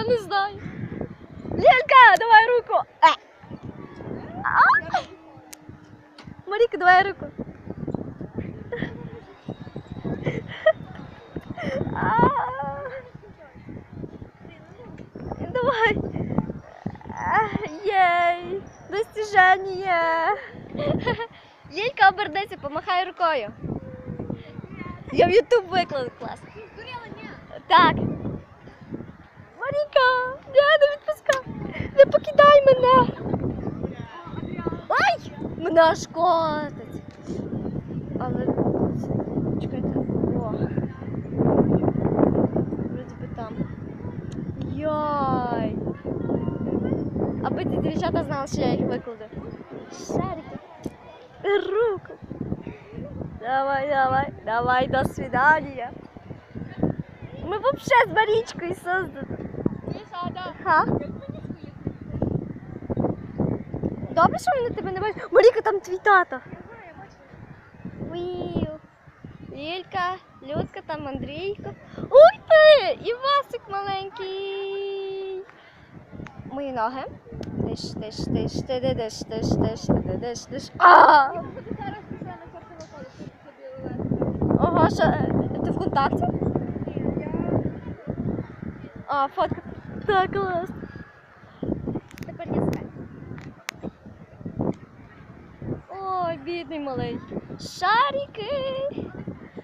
Я не знаю. Лілька, давай руку. Е. А? Маріка, давай руку. А. Давай. А, Єй, достіження. Лілька обернеться, помахай рукою. Я в Ютуб викладу клас. Так. Мене аж котить. Але чекайте. О. Вроді би там. Йой. Аби ці дівчата знали, що я їх викладу. Шарики. Руку. Давай, давай, давай, до свидания. Мы вообще с Маричкой созданы. Ха? Добре, що вони тебе не бачать. Маріка, там твій. Віу. Лілька, Людка, там Андрійко. Уй ти! І Васик маленький. Мої ноги. Тиш, тиш, тиш, ти диш, тиш, тиш, ти диш, тиш. А! Ого, що ти в контакті? А, фотка. Так, клас. Ой, бідний малий. Шарики.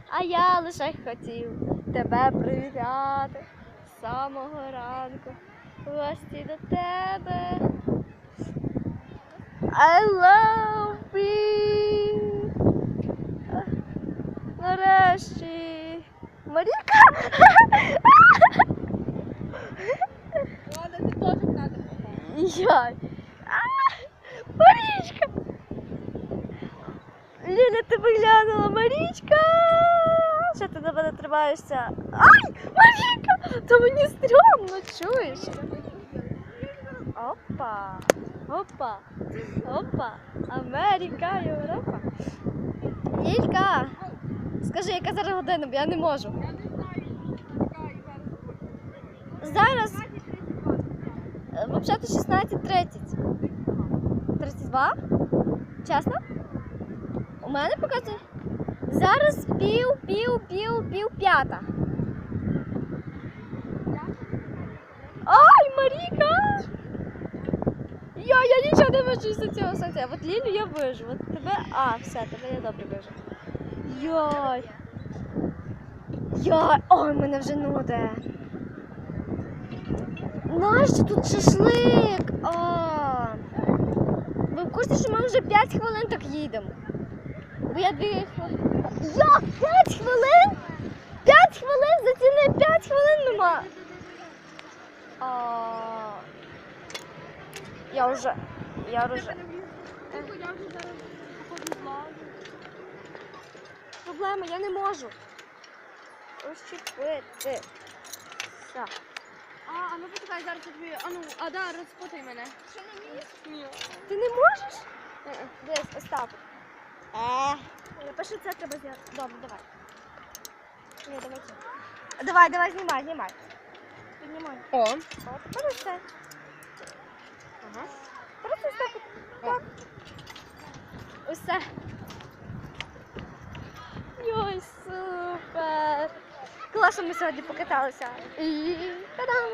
А я лише хотів тебе привітати з самого ранку. Гості до тебе. I love you. Нарешті. Маріка! Ладно, ти теж кадр Я. Марічка! Ліля, ти виглянула, Марічка! Що ти до мене тримаєшся? Ай! Маріка! Та мені стрьомно, чуєш? Опа! Опа! Опа! Америка, Європа! Лілька! Скажи, яка зараз година, бо я не можу. Я не знаю. Чекай, зараз. Зараз взагалі 16.30. 32? Чесно? У мене показує. Зараз пів, пів, пів, пів п'ята. Ай, Маріка! Я, я нічого не вижу з цього сонця. От Лілю я вижу. От тебе. А, все, тебе я добре вижу. Йой. Йой, ой, мене вже нуде. Нащо тут шашлик? А, ви в курсі, що ми вже 5 хвилин так їдемо? Бо я 2 хвилини. Я 5 хвилин? 5 хвилин за ціни 5 хвилин нема. А, я вже. Я вже. Проблема, я не можу. Ощепити. Все. А, а ну почекай, зараз я тобі. А ну, а да, розпутай мене. Що не вмієш? Ні. Ти не можеш? Е-е, ось так. Напиши це треба зняти. Добре, давай. Ні, давай це. Давай, давай, знімай, знімай. Піднімай. О. О, тепер ось. Ага. Просто так. от. Так. Ось. Йой, супер. Класно ми сьогодні покаталися. І та-дам!